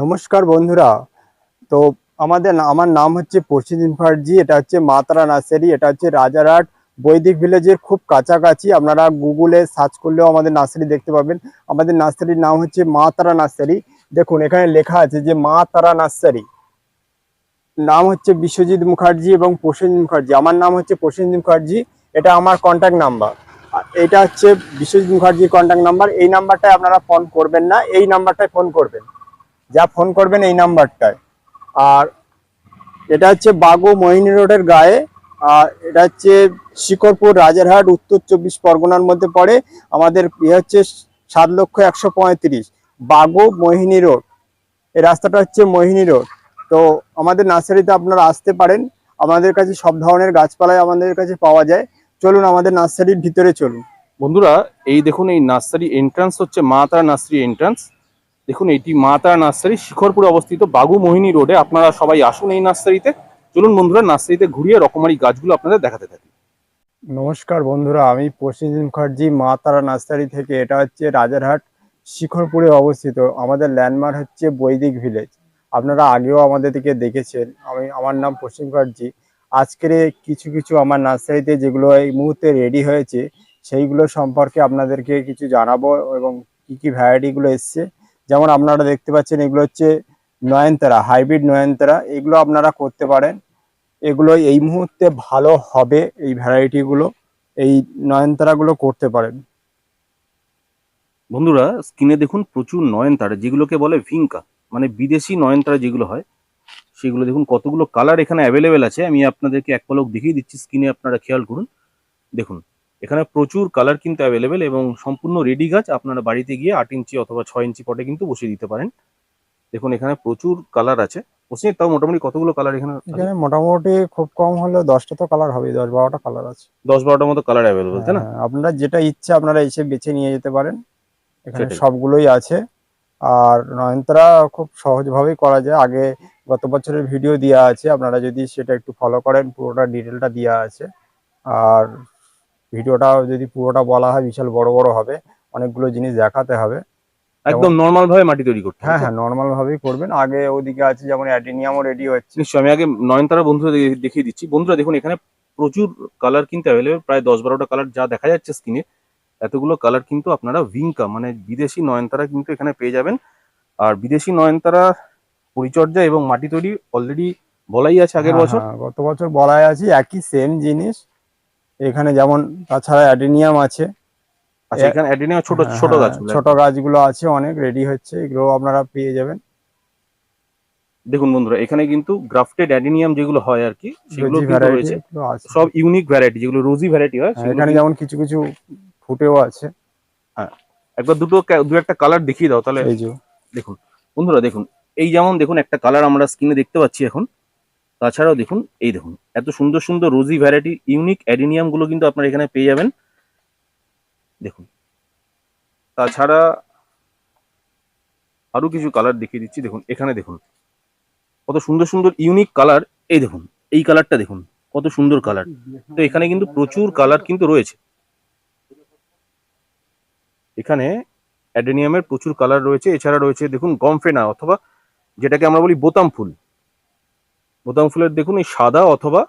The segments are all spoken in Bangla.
নমস্কার বন্ধুরা। তো আমাদের আমার নাম হচ্ছে পশ্চিম মুখার্জি, এটা হচ্ছে মাতারা নার্সারি, এটা হচ্ছে রাজারহাট, বৈদিক ভিলেজের খুব কাছাকাছি। আপনারা গুগলে সার্চ করলেও আমাদের নার্সারি দেখতে পাবেন। আমাদের নার্সারির নাম হচ্ছে মা তারা নার্সারি। দেখুন, এখানে লেখা আছে যে মা তারা নার্সারি। নাম হচ্ছে বিশ্বজিৎ মুখার্জি এবং প্রসেনজিৎ মুখার্জি। আমার নাম হচ্ছে প্রসেনজিৎ মুখার্জি, এটা আমার কন্ট্যাক্ট নাম্বার এটা হচ্ছে বিশ্বজিৎ মুখার্জির কন্ট্যাক্ট নাম্বার এই নাম্বারটায় আপনারা ফোন করবেন না, এই নাম্বারটায় ফোন করবেন। যা ফোন করবেন এই নাম্বারটায়। আর এটা হচ্ছে বাগু মোহিনী রোডের গায়ে, আর এটা হচ্ছে শিকরপুর রাজারহাট, উত্তর চব্বিশ পরগনার মধ্যে পড়ে। আমাদের ইয়ে হচ্ছে সাত লক্ষ একশো পঁয়ত্রিশ, বাগু মোহিনী রোড। এই রাস্তাটা হচ্ছে মোহিনী রোড। তো আমাদের নার্সারিতে আপনারা আসতে পারেন। আমাদের কাছে সব ধরনের গাছপালাই আমাদের কাছে পাওয়া যায়। চলুন আমাদের নার্সারির ভিতরে চলুন। বন্ধুরা, এই দেখুন, এই নার্সারি এন্ট্রান্স হচ্ছে মা তারা নার্সারি এন্ট্রান্স দেখুন, এটি মা তারা নার্সারি, শিখরপুরে অবস্থিত বাগু মোহিনী রোডে আপনারা সবাই আসুন এই নার্সারিতে। চলুন বন্ধুরা, নার্সারিতে ঘুরিয়ে রকমারি গাছগুলো আপনাদের দেখাতে থাকি। নমস্কার বন্ধুরা, আমি প্রসেনজিৎ মুখার্জি মা তারা নার্সারি থেকে। এটা হচ্ছে রাজারহাট, শিখরপুরে অবস্থিত। আমাদের ল্যান্ডমার্ক হচ্ছে বৈদিক ভিলেজ। আপনারা আগেও আমাদের দিকে দেখেছেন। আমি, আমার নাম প্রসেন মুখার্জি। আজকের কিছু কিছু আমার নার্সারিতে যেগুলো এই মুহূর্তে রেডি হয়েছে, সেইগুলো সম্পর্কে আপনাদেরকে কিছু জানাব এবং কি কি ভ্যারাইটিগুলো এসছে। যেমন আপনারা দেখতে পাচ্ছেন, এগুলো হচ্ছে নয়নতারা, হাইব্রিড নয়নতারা, এগুলো আপনারা করতে পারেন। এগুলো এই মুহূর্তে ভালো হবে এই ভ্যারাইটিগুলো এই নয়নতারাগুলো করতে পারেন। বন্ধুরা স্ক্রিনে দেখুন প্রচুর নয়নতারা, যেগুলোকে বলে ভিঙ্কা মানে বিদেশি নয়নতারা যেগুলো হয়, সেগুলো দেখুন কতগুলো কালার এখানে অ্যাভেলেবেল আছে। আমি আপনাদেরকে এক পলক দেখিয়ে দিচ্ছি স্ক্রিনে আপনারা খেয়াল করুন। দেখুন এখানে প্রচুর কালার কিন্তু অ্যাভেলেবেল এবং সম্পূর্ণ রেডি গাছ আপনারা বাড়িতে গিয়ে আট ইঞ্চি অথবা ছয় ইঞ্চি পটে কিন্তু বসিয়ে দিতে পারেন। দেখুন এখানে প্রচুর কালার আছে। বসে তাও মোটামুটি কতগুলো কালার এখানে এখানে মোটামুটি খুব কম হলে দশটা তো কালার হবে দশ বারোটা কালার আছে। দশ বারোটার মতো কালার অ্যাভেলেবেল তাই না? হ্যাঁ, আপনারা যেটা ইচ্ছা আপনারা এসে বেছে নিয়ে যেতে পারেন। এখানে সবগুলোই আছে। আর নয়নতারা খুব সহজভাবেই করা যায়। আগে গত বছরের ভিডিও দেওয়া আছে আপনারা যদি সেটা একটু ফলো করেন পুরোটা ডিটেলটা দেওয়া আছে। আর ভিডিওটা যদি পুরোটা বলা হয় বিশাল বড় বড় হবে অনেকগুলো জিনিস দেখাতে হবে। একদম নর্মাল ভাবে মাটি তৈরি করতে হ্যাঁ হ্যাঁ নর্মাল ভাবেই করবেন। আগে ওদিকে আছে যেমন অ্যাডিনিয়ামও রেডি হচ্ছে নিশ্চয়ই আমি আগে নয়নতারা বন্ধুরা দেখিয়ে দিচ্ছি। বন্ধুরা দেখুন এখানে প্রচুর কালার কিন্তু অ্যাভেলেবেল প্রায় দশ বারোটা কালার যা দেখা যাচ্ছে স্ক্রিনে এতগুলো কালার কিন্তু আপনারা ভিঙ্কা মানে বিদেশি নয়নতারা কিন্তু এখানে পেয়ে যাবেন। আর বিদেশি নয়নতারা পরিচর্যা এবং মাটি তৈরি অলরেডি বলাই আছে আগের হ্যাঁ, বছর। হ্যাঁ, গত বছর বলাই আছে একই সেম জিনিস। এখানে যেমন তাছাড়া অ্যাডিনিয়াম আছে। আচ্ছা এখানে ছোট হ্যাঁ, ছোট হ্যাঁ, গাছ ছোট গাছগুলো আছে অনেক রেডি হচ্ছে এগুলো আপনারা পেয়ে যাবেন। দেখুন বন্ধুরা এখানে কিন্তু গ্রাফটেড অ্যাডিনিয়াম যেগুলো হয় আর কি সেগুলো কিন্তু রয়েছে। সব ইউনিক ভ্যারাইটি যেগুলো রোজি ভ্যারাইটি হয় হ্যাঁ, এখানে যেমন কিছু কিছু ফুটেও আছে। হ্যাঁ একবার দুটো দু একটা কালার দেখিয়ে দাও তাহলে। দেখুন বন্ধুরা দেখুন এই যেমন দেখুন একটা কালার আমরা স্ক্রিনে দেখতে পাচ্ছি এখন। তাছাড়াও দেখুন, এই দেখুন, এত সুন্দর সুন্দর রোজি ভ্যারাইটি ইউনিক অ্যাডিনিয়ামগুলো কিন্তু আপনারা এখানে পেয়ে যাবেন। দেখুন, তাছাড়া আরও কিছু কালার দেখিয়ে দিচ্ছি, দেখুন, এখানে দেখুন, কত সুন্দর সুন্দর ইউনিক কালার এই দেখুন, এই কালারটা দেখুন, কত সুন্দর কালার তো এখানে কিন্তু প্রচুর কালার কিন্তু রয়েছে। এখানে অ্যাডেনিয়ামের প্রচুর কালার রয়েছে, এছাড়া রয়েছে, দেখুন গমফেনা অথবা যেটাকে আমরা বলি বোতাম ফুল। বোতাম ফুলের দেখুন এই সাদা অথবা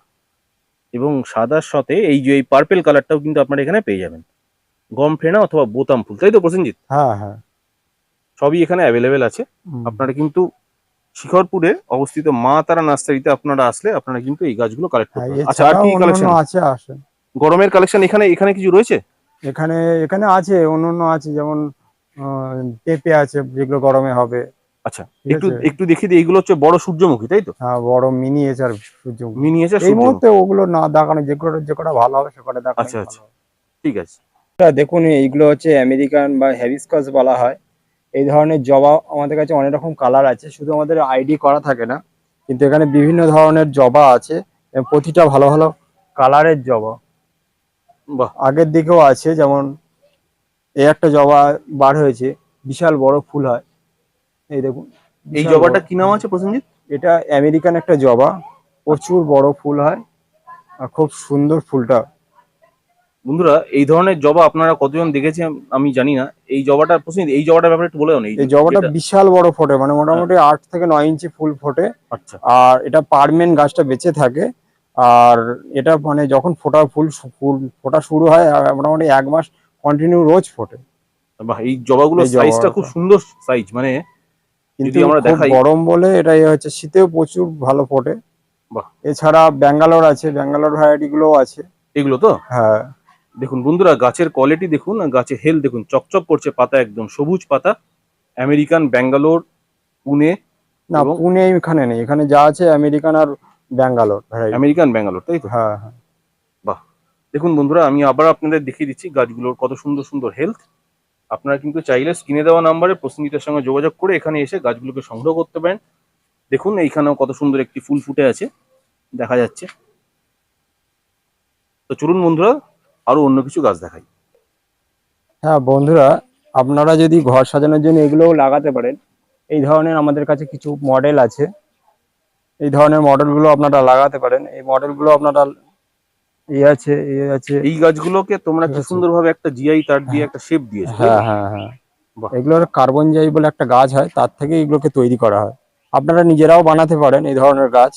এবং সাদার সাথে এই যে এই পার্পেল কালারটাও কিন্তু আপনারা এখানে পেয়ে যাবেন। গমফেনা অথবা বোতাম ফুল তাই তো প্রসেনজিৎ? হ্যাঁ হ্যাঁ। সবই এখানে অ্যাভেলেবেল আছে। আপনারা কিন্তু শিখরপুরে অবস্থিত মা তারা নার্সারিতে আপনারা আসলে আপনারা কিন্তু এই গাছগুলো কালেক্ট হ্যাঁ, করতে পারেন আচ্ছা আর কি কালেকশন আছে আসে গরমের কালেকশন এখানে এখানে কিছু রয়েছে? এখানে এখানে আছে অন্য অন্য আছে যেমন পেঁপে আছে যেগুলো গরমে হবে। আচ্ছা একটু। একটু দেখিয়ে দিই এগুলো হচ্ছে বড় সূর্যমুখী তাই তো? হ্যাঁ বড় মিনিয়েচার সূর্যমুখী। মিনিয়েচার এই মুহূর্তে ওগুলো না দেখানো যে কটা যে কটা ভালো হবে সে কটা দেখানো আচ্ছা, আচ্ছা। ঠিক আছে। দেখুন এইগুলো হচ্ছে আমেরিকান বা হ্যাবিসকাস বলা হয়। এই ধরনের জবা আমাদের কাছে অনেক রকম কালার আছে শুধু আমাদের আইডি করা থাকে না কিন্তু এখানে বিভিন্ন ধরনের জবা আছে প্রতিটা ভালো ভালো কালারের জবা। বাহ। আগের দিকেও আছে যেমন এই একটা জবা বার হয়েছে বিশাল বড় ফুল হয়। এই দেখুন এই জবাটা কি নাম আছে প্রসেনজিৎ? এটা আমেরিকান একটা জবা প্রচুর বড় ফুল হয় আর খুব সুন্দর ফুলটা। বন্ধুরা এই ধরনের জবা আপনারা কতজন দেখেছেন আমি জানি না। এই জবাটা প্রশ্ন এই জবাটার ব্যাপারে একটু বলে দাও এই জবাটা বিশাল বড় ফোটে মানে মোটামুটি আট থেকে নয় ইঞ্চি ফুল ফোটে। আচ্ছা। আর এটা পারমেন্ট গাছটা বেঁচে থাকে। আর এটা মানে যখন ফোটা ফুল ফুল ফোটা শুরু হয় আর মোটামুটি এক মাস কন্টিনিউ রোজ ফোটে। বাহ এই জবাগুলোর সাইজটা খুব সুন্দর সাইজ মানে কিন্তু আমরা খুব দেখাই- গরম বলে এটা ইয়ে হচ্ছে শীতেও প্রচুর ভালো ফোটে। বাহ। এছাড়া ব্যাঙ্গালোর আছে ব্যাঙ্গালোর ভ্যারাইটি গুলোও আছে। এগুলো তো? হ্যাঁ। দেখুন বন্ধুরা গাছের কোয়ালিটি দেখুন গাছের হেল দেখুন। চকচক করছে পাতা একদম সবুজ পাতা। আমেরিকান ব্যাঙ্গালোর পুনে না পুনে এখানে নেই। এখানে যা আছে আমেরিকান আর ব্যাঙ্গালোর আমেরিকান ব্যাঙ্গালোর তাই তো? হ্যাঁ হ্যাঁ। বাহ। দেখুন বন্ধুরা আমি আবার আপনাদের দেখিয়ে দিচ্ছি গাছগুলোর কত সুন্দর সুন্দর হেলথ আপনারা কিন্তু চাইলে স্ক্রিনে দেওয়া নাম্বারে প্রসেনজিতের সঙ্গে যোগাযোগ করে এখানে এসে গাছগুলোকে সংগ্রহ করতে পারেন। দেখুন, এইখানেও কত সুন্দর একটি ফুল ফুটে আছে, দেখা যাচ্ছে। তো চলুন বন্ধুরা, আরও অন্য কিছু গাছ দেখাই। হ্যাঁ বন্ধুরা, আপনারা যদি ঘর সাজানোর জন্য এগুলোও লাগাতে পারেন, এই ধরনের আমাদের কাছে কিছু মডেল আছে। এই ধরনের মডেলগুলো আপনারা লাগাতে পারেন। এই মডেলগুলো আপনারা ইয়ে আছে ইয়ে আছে। এই গাছগুলোকে তোমরা কি। সুন্দরভাবে একটা জিআই তার দিয়ে একটা শেপ দিয়েছ হ্যাঁ হ্যাঁ হ্যাঁ। এগুলোর কার্বন জাই বলে একটা গাছ হয় তার থেকে এগুলোকে তৈরি করা হয়। আপনারা নিজেরাও বানাতে পারেন এই ধরনের গাছ।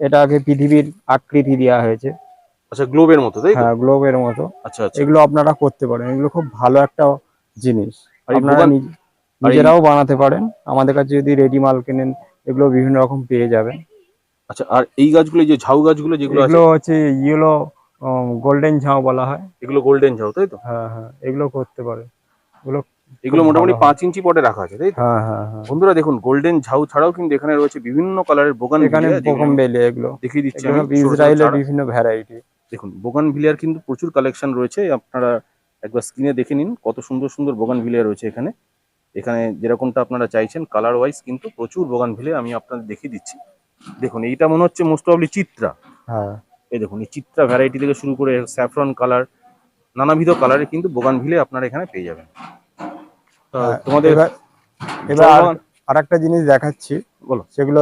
এটাকে পৃথিবীর আকৃতি দেওয়া হয়েছে। আচ্ছা গ্লোবের মতো তাই হ্যাঁ গ্লোবের মতো। আচ্ছা আচ্ছা। এগুলো আপনারা করতে পারেন। এগুলো খুব ভালো একটা জিনিস। আপনারা নিজেরাও বানাতে পারেন। আমাদের কাছে যদি রেডি মাল কেনেন এগুলো বিভিন্ন রকম পেয়ে যাবেন। আচ্ছা আর এই গাছগুলো যে ঝাউ গাছগুলো যেগুলো আছে? এগুলো হচ্ছে ইয়েলো গোল্ডেন ঝাউ বলা হয়। এগুলো গোল্ডেন ঝাউ তাই তো? হ্যাঁ হ্যাঁ এগুলো করতে পারে। এগুলো এগুলো মোটামুটি পাঁচ ইঞ্চি পটে রাখা আছে তাই তো? হ্যাঁ হ্যাঁ হ্যাঁ। বন্ধুরা দেখুন গোল্ডেন ঝাউ ছাড়াও কিন্তু এখানে রয়েছে বিভিন্ন কালারের বোগান এখানে বেলে এগুলো। দেখিয়ে দিচ্ছি ইসরায়েলের বিভিন্ন ভ্যারাইটি দেখুন বোগান ভিলিয়ার কিন্তু প্রচুর কালেকশন রয়েছে। আপনারা একবার স্ক্রিনে দেখে নিন কত সুন্দর সুন্দর বোগান ভিলিয়া রয়েছে এখানে। এখানে যেরকমটা আপনারা চাইছেন কালার ওয়াইজ কিন্তু প্রচুর বোগান ভিলিয়া আমি আপনাদের দেখিয়ে দিচ্ছি। দেখুন এইটা মনে হচ্ছে মোস্ট অফলি চিত্রা। হ্যাঁ। এই দেখুন এই চিত্রা ভ্যারাইটি থেকে শুরু করে স্যাফরন কালার নানাবিধ কালারে কিন্তু বোগান ভিলে আপনারা এখানে পেয়ে যাবেন। হ্যাঁ, তোমাদের এবার আর একটা জিনিস দেখাচ্ছি। বলো। সেগুলো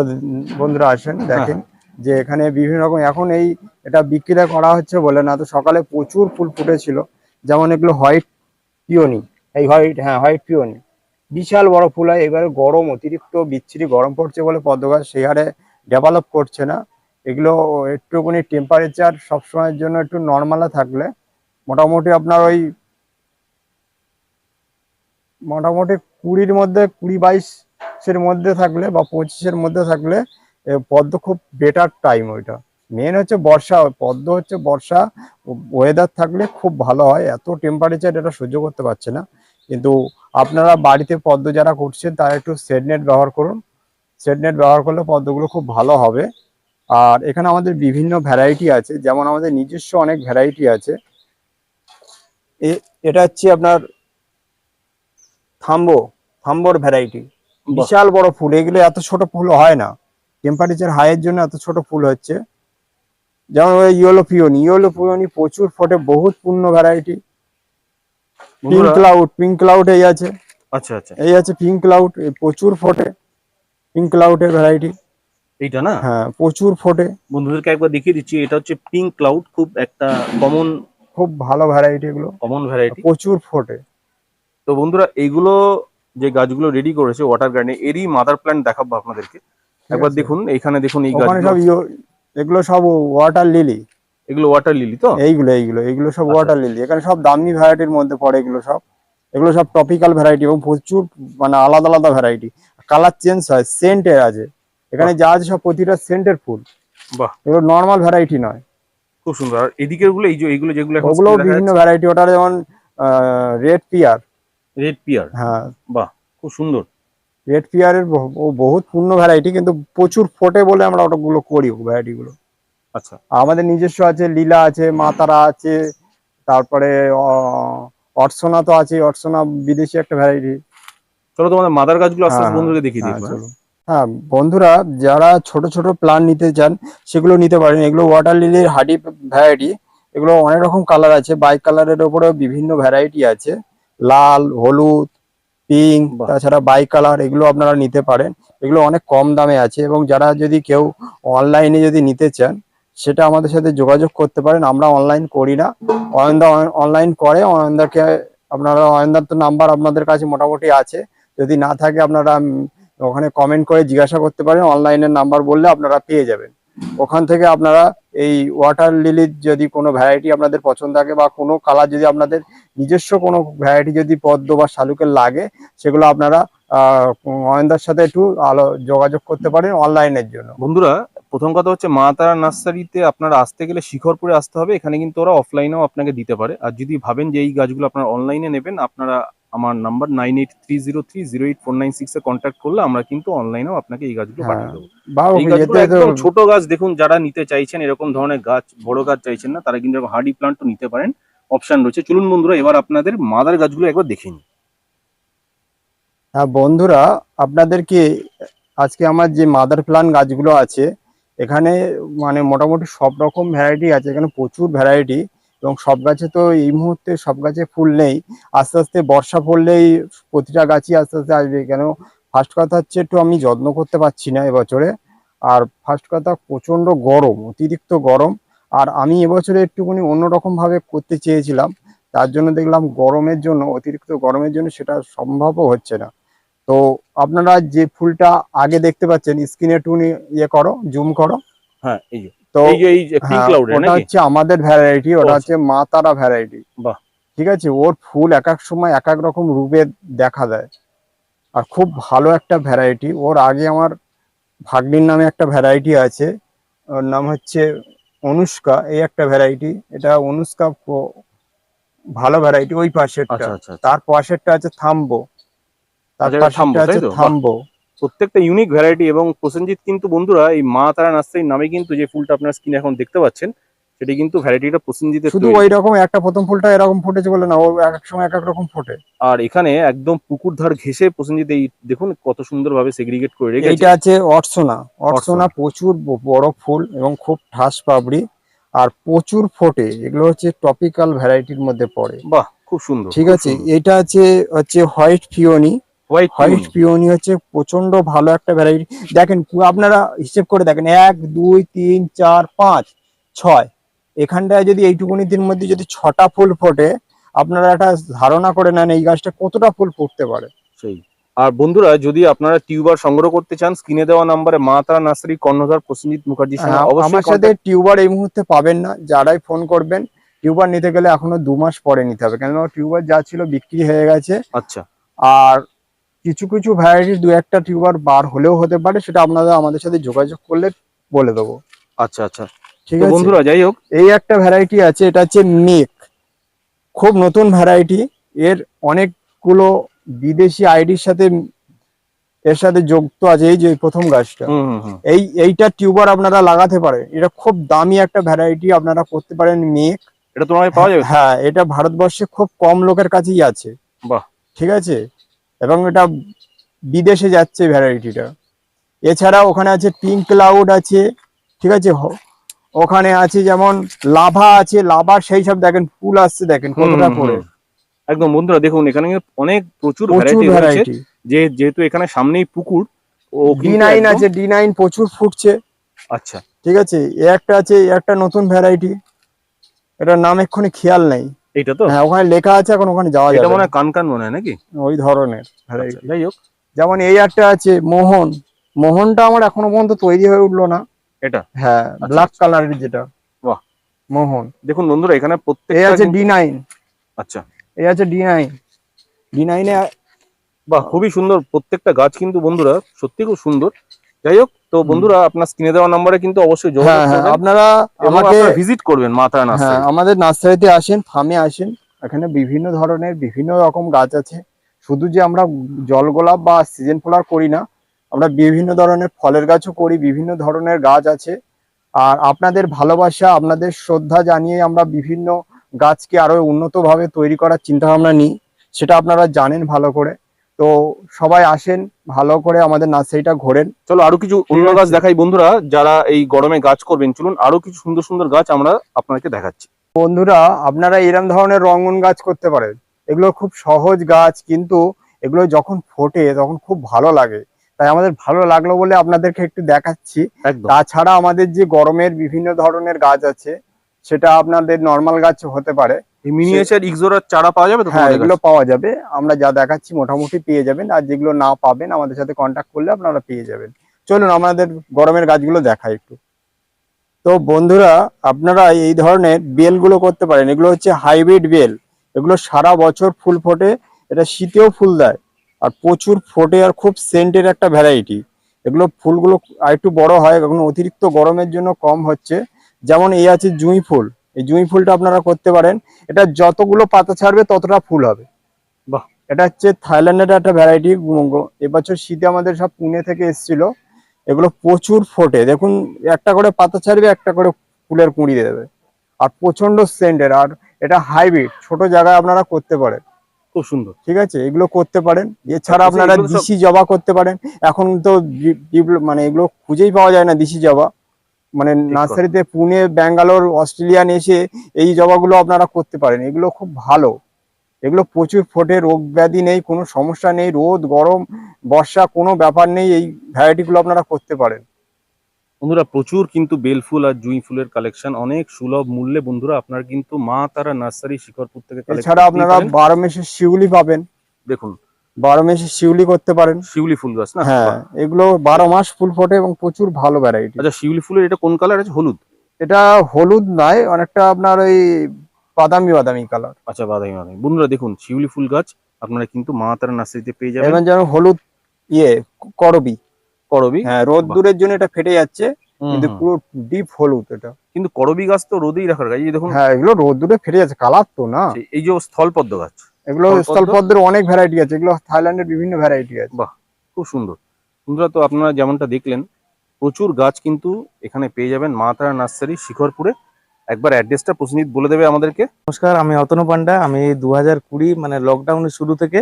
বন্ধুরা আসেন দেখেন যে এখানে বিভিন্ন রকম এখন এই এটা বিক্রি করা হচ্ছে বলে না তো সকালে প্রচুর ফুল ফুটেছিল। যেমন এগুলো হোয়াইট পিওনি। এই হোয়াইট হ্যাঁ হোয়াইট পিওনি। বিশাল বড় ফুল হয় এবারে গরম অতিরিক্ত বিচ্ছিরি গরম পড়ছে বলে পদ্ম গাছ সেই হারে ডেভেলপ করছে না। এগুলো একটুখানি টেম্পারেচার সবসময়ের জন্য একটু নর্মালে থাকলে মোটামুটি আপনার ওই মোটামুটি কুড়ির মধ্যে, কুড়ি বাইশের মধ্যে থাকলে বা পঁচিশের মধ্যে থাকলে পদ্ম খুব বেটার টাইম ওইটা। মেন হচ্ছে বর্ষা, পদ্ম হচ্ছে বর্ষা ওয়েদার থাকলে খুব ভালো হয়। এত টেম্পারেচার এটা সহ্য করতে পারছে না। কিন্তু আপনারা বাড়িতে পদ্ম যারা করছেন তারা একটু সেডনেট ব্যবহার করুন। সেড নেট ব্যবহার করলে পদ্মগুলো খুব ভালো হবে। আর এখানে আমাদের বিভিন্ন ভ্যারাইটি আছে যেমন আমাদের নিজস্ব অনেক ভ্যারাইটি আছে। এ- এটা হচ্ছে আপনার থাম্বো থাম্বোর ভ্যারাইটি বিশাল বড় ফুল এগুলো এত ছোট ফুল হয় না। টেম্পারেচার হাইয়ের জন্য এত ছোট ফুল হচ্ছে। যেমন ওই ইয়েলো পিওনি ইয়েলো পিওনি প্রচুর ফোটে বহুত পূর্ণ variety pink cloud pink cloud এই আছে। আচ্ছা আচ্ছা। এই আছে পিঙ্ক ক্লাউড প্রচুর ফোটে। পিঙ্ক ক্লাউডের ভ্যারাইটি এইটা না? হ্যাঁ প্রচুর ফোটে। বন্ধুদেরকে একবার দেখিয়ে দিচ্ছি এটা হচ্ছে পিঙ্ক ক্লাউড খুব একটা কমন খুব ভালো ভ্যারাইটি এগুলো। কমন ভ্যারাইটি প্রচুর ফোটে। তো বন্ধুরা এইগুলো যে গাছগুলো রেডি করেছে ওয়াটার গার্ডেনে এরই মাদার প্ল্যান্ট দেখাবো আপনাদেরকে। একবার দেখুন এখানে দেখুন এই গাছগুলো সব ইয়ো- এগুলো সব ওয়াটার লিলি এগুলো ওয়াটার লিলি তো? এইগুলো এইগুলো এগুলো সব আচ্ছা। ওয়াটার লিলি এখানে সব দামি ভ্যারাইটির মধ্যে পড়ে এগুলো সব। এগুলো সব টপিক্যাল ভ্যারাইটি এবং প্রচুর মানে আলাদা আলাদা ভ্যারাইটি কালার চেঞ্জ হয় সেন্টের আছে। এখানে যা আছে সব প্রতিটা সেন্টের ফুল। বাহ। এগুলো নর্মাল ভ্যারাইটি নয়। খুব সুন্দর। এদিকেরগুলো এই যে এইগুলো যেগুলো ওগুলো বিভিন্ন ভ্যারাইটি ওটার যেমন রেড পিয়ার রেড পিয়ার হ্যাঁ। বাহ খুব সুন্দর। রেড পিয়ার পিয়ারের বহুত পূর্ণ ভ্যারাইটি কিন্তু প্রচুর ফোটে বলে আমরা ওটাগুলো করি ভ্যারাইটি গুলো। আচ্ছা। আমাদের নিজস্ব আছে লীলা আছে মাতারা আছে তারপরে আহ, অর্চনা তো আছে অর্চনা বিদেশি একটা ভ্যারাইটি চলো তোমাদের মাদার গাছগুলো আস্তে আস্তে হ্যাঁ, দেখিয়ে হ্যাঁ, দিই একবার। হ্যাঁ বন্ধুরা যারা ছোট ছোট প্লান্ট নিতে চান সেগুলো নিতে পারেন। এগুলো ওয়াটার লিলির হাডি ভ্যারাইটি এগুলো অনেক রকম কালার আছে। বাইক কালারের উপরেও বিভিন্ন ভ্যারাইটি আছে। লাল হলুদ পিঙ্ক তাছাড়া বাই কালার এগুলো আপনারা নিতে পারেন। এগুলো অনেক কম দামে আছে এবং যারা যদি কেউ অনলাইনে যদি নিতে চান সেটা আমাদের সাথে যোগাযোগ করতে পারেন। আমরা অনলাইন করি না। অয়নদা অনলাইন করে। অয়নদাকে আপনারা অয়নদার তো নাম্বার আপনাদের কাছে মোটামুটি আছে। যদি না থাকে আপনারা ওখানে কমেন্ট করে জিজ্ঞাসা করতে পারেন অনলাইনের নাম্বার বললে আপনারা পেয়ে যাবেন। ওখান থেকে আপনারা এই ওয়াটার লিলির যদি কোনো ভ্যারাইটি আপনাদের পছন্দ থাকে বা কোনো কালার যদি আপনাদের নিজস্ব কোনো ভ্যারাইটি যদি পদ্ম বা শালুকের লাগে, সেগুলো আপনারা অয়নদার সাথে একটু আলো, যোগাযোগ করতে পারেন অনলাইনের জন্য। বন্ধুরা, প্রথম কথা হচ্ছে মা তারা নার্সারিতে আপনারা আসতে গেলে শিখরপুরে আসতে হবে, এখানে কিন্তু ওরা অফলাইনেও আপনাকে দিতে পারে। আর যদি ভাবেন যে এই গাছগুলো আপনারা অনলাইনে নেবেন, আপনারা আমার number nine eight three zero three zero eight four nine six এ কন্ট্যাক্ট করলে আমরা কিন্তু অনলাইনেও আপনাকে এই গাছগুলো হ্যাঁ। পাঠিয়ে দেবো। এই গাছগুলো একদম ছোট গাছ দেখুন যারা নিতে চাইছেন এরকম ধরনের গাছ বড় গাছ চাইছেন না তারা কিন্তু হার্ডি প্লান্টও নিতে পারেন। অপশন রয়েছে। চলুন বন্ধুরা এবার আপনাদের মাদার গাছগুলো একবার দেখে নিই। হ্যাঁ বন্ধুরা আপনাদেরকে আজকে আমার যে মাদার প্লান গাছগুলো আছে এখানে মানে মোটামুটি সব রকম ভ্যারাইটি আছে। এখানে প্রচুর ভ্যারাইটি এবং সব গাছে তো এই মুহূর্তে সব গাছে ফুল নেই। আস্তে আস্তে বর্ষা পড়লেই প্রতিটা গাছই আস্তে আস্তে আসবে। কেন? ফার্স্ট কথা হচ্ছে একটু আমি যত্ন করতে পারছি না এবছরে। আর ফার্স্ট কথা প্রচণ্ড গরম, অতিরিক্ত গরম। আর আমি এবছরে একটুখানি অন্যরকম ভাবে করতে চেয়েছিলাম। তার জন্য দেখলাম গরমের জন্য, অতিরিক্ত গরমের জন্য সেটা সম্ভবও হচ্ছে না। তো আপনারা যে ফুলটা আগে দেখতে পাচ্ছেন, স্ক্রিনে একটু ইয়ে করো, জুম করো। হ্যাঁ এই তো হ্যাঁ, ওটা হচ্ছে আমাদের ভ্যারাইটি ওটা হচ্ছে মা তারা ভ্যারাইটি। ঠিক আছে? ওর ফুল এক এক সময় এক এক রকম রূপে দেখা দেয় আর খুব ভালো একটা ভ্যারাইটি ওর আগে আমার ভাগ্নির নামে একটা ভ্যারাইটি আছে। ওর নাম হচ্ছে অনুষ্কা এই একটা ভ্যারাইটি এটা অনুষ্কা ভালো ভ্যারাইটি ওই পাশেরটা। আচ্ছা আচ্ছা আচ্ছা। তার পাশেরটা আছে থাম্বো। তার পাশেরটা আছে। থাম্বো। প্রত্যেকটা ইউনিক ভ্যারাইটি এবং প্রসেনজিৎ কিন্তু বন্ধুরা এই মা তারা নার্সারির নামে কিন্তু যে ফুলটা আপনার স্কিনে এখন দেখতে পাচ্ছেন সেটি কিন্তু ভ্যারাইটিটা প্রসেনজিতের শুধু। ওই রকম একটা প্রথম ফুলটা এরকম ফুটেছে বলে না ও এক এক সময় এক এক রকম ফোটে। আর এখানে একদম পুকুর ধার ঘেসে প্রসেনজিৎ এই দেখুন কত সুন্দরভাবে সেগ্রিগেট করে রেখেছে। এইটা আছে অর্সোনা অর্সোনা প্রচুর বড় ফুল এবং খুব ঠাস পাবড়ি আর প্রচুর ফোটে এগুলো হচ্ছে টপিক্যাল ভ্যারাইটির মধ্যে পড়ে। বাহ খুব সুন্দর ঠিক আছে? এটা আছে হচ্ছে হোয়াইট ফিওনি হোয়াইট পিওনি হচ্ছে প্রচণ্ড ভালো একটা ভ্যারাইটি দেখেন আপনারা হিসেব করে দেখেন এক দুই তিন চার পাঁচ ছয়। এখানটায় যদি এইটুকুনিদের মধ্যে যদি ছটা ফুল ফোটে আপনারা একটা ধারণা করে নেন এই গাছটা কতটা ফুল ফুটতে পারে। সেই। আর বন্ধুরা যদি আপনারা টিউবার সংগ্রহ করতে চান স্ক্রিনে দেওয়া নাম্বারে মা তারা নার্সারি কর্ণধার প্রসেনজিৎ মুখার্জি হ্যাঁ, আমার সাথে টিউবার এই মুহূর্তে পাবেন না। যারাই ফোন করবেন টিউবার নিতে গেলে এখনও দু মাস পরে নিতে হবে। কেন টিউবার যা ছিল বিক্রি হয়ে গেছে। আচ্ছা। আর কিছু কিছু ভ্যারাইটির দু একটা টিউবার বার হলেও হতে পারে সেটা আপনারা আমাদের সাথে যোগাযোগ করলে বলে দেবো। আচ্ছা আচ্ছা। ঠিক আছে? বন্ধুরা যাই হোক। এই একটা ভ্যারাইটি আছে এটা হচ্ছে মেক খুব নতুন ভ্যারাইটি এর অনেকগুলো বিদেশি আইডির সাথে এর সাথে যুক্ত আছে এই যে প্রথম গাছটা। এই এইটা টিউবার আপনারা লাগাতে পারেন। এটা খুব দামি একটা ভ্যারাইটি আপনারা করতে পারেন মেক এটা তোমার পাওয়া যাবে? হ্যাঁ এটা ভারতবর্ষে খুব কম লোকের কাছেই আছে। বাহ। ঠিক আছে? এবং এটা বিদেশে যাচ্ছে ভ্যারাইটিটা এছাড়া ওখানে আছে পিঙ্ক ক্লাউড আছে ঠিক আছে? ওখানে আছে যেমন লাভা আছে লাভা সেই সব দেখেন ফুল আসছে দেখেন কতটা করে একদম বন্ধুরা দেখুন এখানে অনেক প্রচুর ভ্যারাইটি রয়েছে যে যেহেতু এখানে সামনেই পুকুর ও ডি কিন্তু নাইন একদম- আছে ডি নাইন প্রচুর ফুটছে। আচ্ছা। ঠিক আছে? একটা আছে একটা নতুন ভ্যারাইটি এটার নাম এক্ষুনি খেয়াল নেই। এইটা তো? হ্যাঁ ওখানে লেখা আছে এখন ওখানে যাওয়া এটা মনে না। হয় কান কান মনে হয় নাকি? ওই ধরনের। আচ্ছা, যাই হোক যেমন এই একটা আছে মোহন। মোহনটা আমার এখনও পর্যন্ত তৈরি হয়ে উঠল না। এটা? হ্যাঁ ব্ল্যাক কালারের যেটা। বাহ। মোহন। দেখুন বন্ধুরা এখানে এই আছে ডি নাইন আচ্ছা। এই আছে ডি নাইন ডি নাইনে বাহ খুবই সুন্দর। প্রত্যেকটা গাছ কিন্তু বন্ধুরা সত্যি খুব সুন্দর। যাই হোক তো বন্ধুরা আপনার স্ক্রিনে দেওয়া নাম্বারে কিন্তু অবশ্যই হ্যাঁ হ্যাঁ আপনারা আমাকে ভিজিট করবেন মাতা হ্যাঁ নার্সারি আমাদের নার্সারিতে আসেন ফার্মে আসেন এখানে বিভিন্ন ধরনের বিভিন্ন রকম গাছ আছে। শুধু যে আমরা জল গোলাপ বা সিজন ফ্লাওয়ার করি না আমরা বিভিন্ন ধরনের ফলের গাছও করি বিভিন্ন ধরনের গাছ আছে। আর আপনাদের ভালোবাসা আপনাদের শ্রদ্ধা জানিয়ে আমরা বিভিন্ন গাছকে আরও উন্নতভাবে তৈরি করার চিন্তা ভাবনা নিই সেটা আপনারা জানেন ভালো করে। তো সবাই আসেন ভালো করে আমাদের নার্সারিটা ঘোরেন। চলো আরও কিছু অন্য গাছ দেখাই বন্ধুরা যারা এই গরমে গাছ করবেন। চলুন আরও কিছু সুন্দর সুন্দর গাছ আমরা আপনাকে দেখাচ্ছি। বন্ধুরা আপনারা এরম ধরনের রঙন গাছ করতে পারেন। এগুলো খুব সহজ গাছ কিন্তু এগুলো যখন ফোটে তখন খুব ভালো লাগে। তাই আমাদের ভালো লাগল বলে আপনাদেরকে একটু দেখাচ্ছি। তাছাড়া আমাদের যে গরমের বিভিন্ন ধরনের গাছ আছে সেটা আপনাদের নর্মাল গাছ হতে পারে। এই মিনিয়েচার ইক্সোরার চারা পাওয়া যাবে তো হ্যাঁ এগুলো পাওয়া যাবে। আমরা যা দেখাচ্ছি মোটামুটি পেয়ে যাবেন আর যেগুলো না পাবেন আমাদের সাথে কন্ট্যাক্ট করলে আপনারা পেয়ে যাবেন। চলুন আমাদের গরমের গাছগুলো দেখাই একটু। তো বন্ধুরা আপনারা এই ধরনের বেলগুলো করতে পারেন। এগুলো হচ্ছে হাইব্রিড বেল। এগুলো সারা বছর ফুল ফোটে এটা শীতেও ফুল দেয়। আর প্রচুর ফোটে আর খুব সেন্টের একটা ভ্যারাইটি এগুলো ফুলগুলো আর একটু বড় হয় এখন অতিরিক্ত গরমের জন্য কম হচ্ছে। যেমন এই আছে জুঁই ফুল। এই জুঁই ফুলটা আপনারা করতে পারেন। এটা যতগুলো পাতা ছাড়বে ততটা ফুল হবে। বাহ। এটা হচ্ছে থাইল্যান্ডের একটা ভ্যারাইটি এবছর শীতে আমাদের সব পুনে থেকে এসেছিল। এগুলো প্রচুর ফোটে। দেখুন একটা করে পাতা ছাড়বে একটা করে ফুলের কুঁড়ি দেবে। আর প্রচণ্ড সেন্টের আর এটা হাইব্রিড ছোট জায়গায় আপনারা করতে পারেন। খুব সুন্দর। ঠিক আছে? এগুলো করতে পারেন। এছাড়া আচ্ছা, আপনারা দিশি জবা করতে পারেন। এখন তো মানে এগুলো খুঁজেই পাওয়া যায় না দিশি জবা। মানে নার্সারিতে পুনে ব্যাঙ্গালোর অস্ট্রেলিয়ান এসে এই জবাগুলো আপনারা করতে পারেন। এগুলো খুব ভালো। এগুলো প্রচুর ফোটে রোগ ব্যাধি নেই কোনো সমস্যা নেই রোদ গরম বর্ষা কোনো ব্যাপার নেই এই ভ্যারাইটিগুলো আপনারা করতে পারেন। বন্ধুরা প্রচুর কিন্তু বেল ফুল আর জুঁই ফুলের কালেকশন অনেক সুলভ মূল্যে বন্ধুরা আপনার কিন্তু মা তারা নার্সারি শিকরপুর থেকে এছাড়া আপনারা। বারো মেসের শিউলি পাবেন। দেখুন বারো মাসে শিউলি করতে পারেন। শিউলি ফুল গাছ না? হ্যাঁ এগুলো বারো মাস ফুল ফোটে এবং প্রচুর ভালো ভ্যারাইটি আচ্ছা শিউলি ফুলের এটা কোন কালার আছে হলুদ? এটা হলুদ নয় অনেকটা আপনার ওই বাদামি বাদামি কালার আচ্ছা বাদামি বাদামি। বন্ধুরা দেখুন শিউলি ফুল গাছ আপনারা কিন্তু মা তারা নার্সারিতে পেয়ে যাবেন। এবং যেন হলুদ ইয়ে করবি। করবি? হ্যাঁ রোদ দূরের জন্য এটা ফেটে যাচ্ছে কিন্তু পুরো ডিপ হলুদ এটা। কিন্তু করবি গাছ তো রোদেই রাখার গাছ। দেখুন হ্যাঁ এগুলো রোদ দূরে ফেটে যাচ্ছে কালার তো না। এই যে স্থলপদ্ম গাছ। এগুলো স্থলপদ্ম? স্থলপদ্মের অনেক ভ্যারাইটি আছে। এগুলো থাইল্যান্ডের বিভিন্ন ভ্যারাইটি আছে। বাহ খুব সুন্দর। বন্ধুরা তো আপনারা যেমনটা দেখলেন প্রচুর গাছ কিন্তু এখানে পেয়ে যাবেন মা তারা নার্সারি শিখরপুরে। একবার অ্যাড্রেসটা প্রসেনজিৎ বলে দেবে আমাদেরকে। নমস্কার আমি অতনু পান্ডা। আমি দু হাজার কুড়ি মানে লকডাউনের শুরু থেকে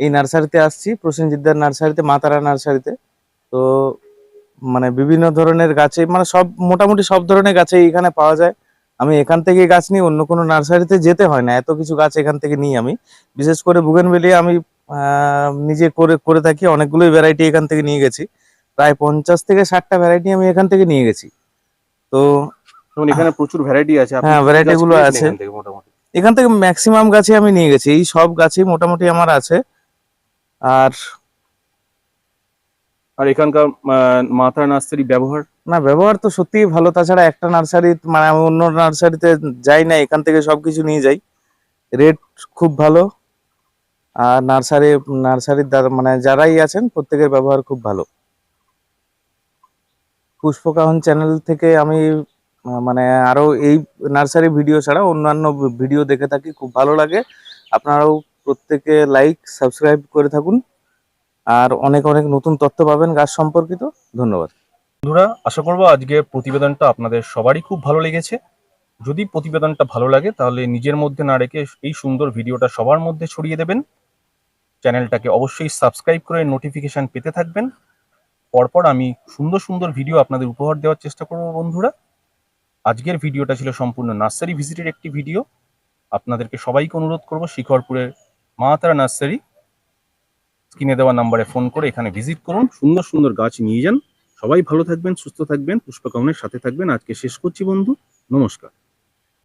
এই নার্সারিতে আসছি প্রসেনজিৎদার নার্সারিতে মাতারা নার্সারিতে। তো মানে বিভিন্ন ধরনের গাছে মানে সব মোটামুটি সব ধরনের গাছে এখানে পাওয়া যায়। আমি এখান থেকে গাছ নিয়ে অন্য কোনো নার্সারিতে যেতে হয় না। এত কিছু গাছ এখান থেকে নিই আমি। বিশেষ করে বুগেনভেলিয়া আমি নিজে করে করে থাকি। অনেকগুলোই ভ্যারাইটি এখান থেকে নিয়ে গেছি। প্রায় পঞ্চাশ থেকে ষাটটা ভ্যারাইটি আমি এখান থেকে নিয়ে গেছি। তো এখানে প্রচুর ভ্যারাইটি আছে। হ্যাঁ, গাছগুলো আছে। এখান থেকে ম্যাক্সিমাম গাছে আমি নিয়ে গেছি। এই সব গাছই মোটামুটি আমার আছে। আর আর এখানকার মা তারা নার্সারি ব্যবহার? না, ব্যবহার তো সত্যিই ভালো। তাছাড়া একটা নার্সারি মানে আমি অন্য নার্সারিতে যাই না, এখান থেকে সবকিছু নিয়ে যাই। রেট খুব ভালো। আর নার্সারি, নার্সারির দ্বারা মানে যারাই আছেন, প্রত্যেকের ব্যবহার খুব ভালো। পুষ্পকাহন চ্যানেল থেকে আমি মানে আরও এই নার্সারি ভিডিও ছাড়া অন্যান্য ভিডিও দেখে থাকি, খুব ভালো লাগে। আপনারাও প্রত্যেকে লাইক সাবস্ক্রাইব করে থাকুন। আর অনেক অনেক নতুন তথ্য পাবেন গাছ সম্পর্কিত। ধন্যবাদ। বন্ধুরা, আশা করব আজকে প্রতিবেদনটা আপনাদের সবারই খুব ভালো লেগেছে। যদি প্রতিবেদনটা ভালো লাগে, তাহলে নিজের মধ্যে না রেখে এই সুন্দর ভিডিওটা সবার মধ্যে ছড়িয়ে দেবেন। চ্যানেলটাকে অবশ্যই সাবস্ক্রাইব করে নোটিফিকেশন পেতে থাকবেন। পরপর আমি সুন্দর সুন্দর ভিডিও আপনাদের উপহার দেওয়ার চেষ্টা করব বন্ধুরা। আজকের ভিডিওটা ছিল সম্পূর্ণ নার্সারি ভিজিটের একটি ভিডিও। আপনাদেরকে সবাইকে অনুরোধ করব শিখরপুরের মা তারা নার্সারি। স্ক্রিনে দেওয়া নাম্বারে ফোন করে এখানে ভিজিট করুন। সুন্দর সুন্দর গাছ নিয়ে যান। সবাই ভালো থাকবেন সুস্থ থাকবেন পুষ্পকামনের সাথে থাকবেন। আজকে শেষ করছি বন্ধু নমস্কার।